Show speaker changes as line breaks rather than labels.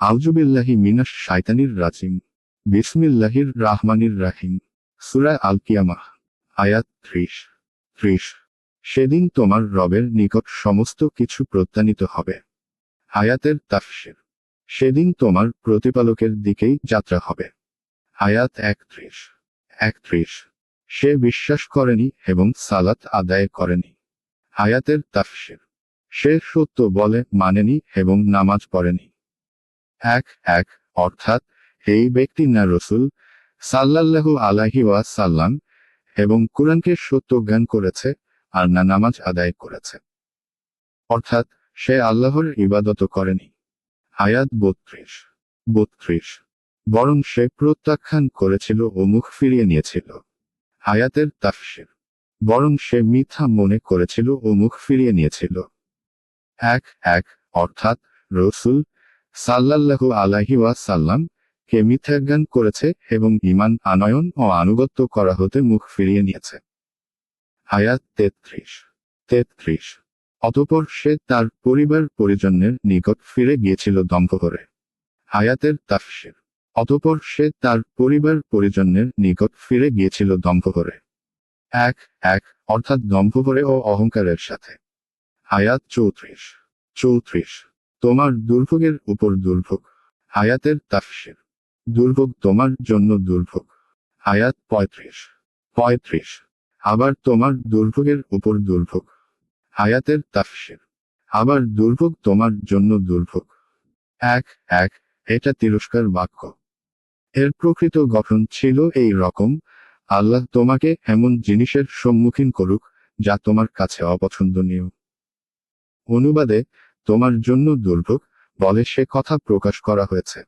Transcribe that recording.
আউজুবিল্লাহি মিনাস শাইতানির রাজিম। বিসমিল্লাহির রাহমানির রাহিম। সূরা আল কিয়ামাহ আয়াত ত্রিশ। ত্রিশ। সেদিন তোমার রবের নিকট সমস্ত কিছু প্রত্যানিত হবে। আয়াতের তাফসির। সেদিন তোমার প্রতিপালকের দিকেই যাত্রা হবে। আয়াত একত্রিশ একত্রিশ সে বিশ্বাস করেনি এবং সালাত আদায় করেনি। আয়াতের তাফসির। সে সত্য বলে মানেনি এবং নামাজ পড়েনি। এক এক, অর্থাৎ, এই ব্যক্তি না রসুল, সাল্লাল্লাহু আলাহি সাল্লাম এবং কোরআনকে সত্য জ্ঞান করেছে, আর না নামাজ আদায় করেছে। অর্থাৎ, সে আল্লাহর ইবাদত করেনি। আয়াত বত্রিশ বত্রিশ, বরং সে প্রত্যাখ্যান করেছিল ও মুখ ফিরিয়ে নিয়েছিল। আয়াতের তাফসির, বরং সে মিথ্যা মনে করেছিল ও মুখ ফিরিয়ে নিয়েছিল। এক এক, অর্থাৎ, রসুল সাল্লাল্লাহু আলাহি ওয়াসাল্লাম কে মিথ্যাজ্ঞান করেছে এবং ইমান আনয়ন ও আনুগত্য করা হতে মুখ ফিরিয়ে নিয়েছে। আয়াত তেত্রিশ। তেত্রিশ। অতপর সে তার পরিবার পরিজনের নিকট ফিরে গিয়েছিল দম্ভ করে। আয়াতের তাফসির। অতপর সে তার পরিবার পরিজনের নিকট ফিরে গিয়েছিল দম্ভ করে। এক এক, অর্থাৎ দম্ভ করে ও অহংকারের সাথে। আয়াত চৌত্রিশ। চৌত্রিশ। তোমার দুর্ভোগের উপর দুর্ভোগ। আয়াতের তাফসির। দুর্ভোগ তোমার জন্য দুর্ভোগ। আয়াত পঁয়ত্রিশ। পঁয়ত্রিশ। আবার তোমার দুর্ভোগের উপর দুর্ভোগ। আয়াতের তাফসির। আবার দুর্ভোগ তোমার জন্য দুর্ভোগ। এক এক, এটা তিরস্কার বাক্য। এর প্রকৃত গঠন ছিল এই রকম, আল্লাহ তোমাকে এমন জিনিসের সম্মুখীন করুক, যা তোমার কাছে অপছন্দনীয়। অনুবাদে তোমার জন্য দুর্ভোগ বলে সে কথা প্রকাশ করা হয়েছে।